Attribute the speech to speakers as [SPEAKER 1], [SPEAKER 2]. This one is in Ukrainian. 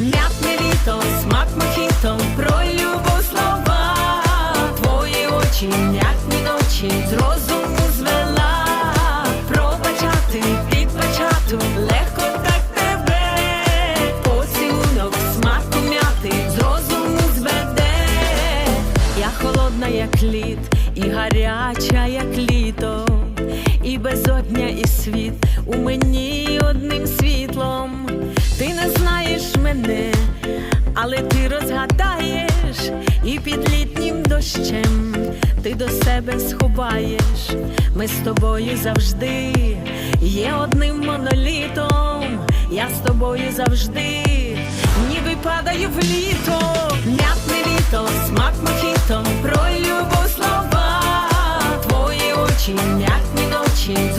[SPEAKER 1] М'ятне літо, смак мохіто, про любов слова, твої очі, м'ятні ночі, з розуму звела, пробачати, підбачати, легко так тебе, поцілунок, смак м'яти, з розуму зведе, я холодна, як лід, і гаряча, як літо, і безодня, і світ у мені одним світлом. Ти не мене, але ти розгадаєш, і під літнім дощем ти до себе сховаєш. Ми з тобою завжди є одним монолітом. Я з тобою завжди, ніби падаю в літо, м'ятне літо, смак мохіто, про любов слова, твої очі, м'ятні ночі,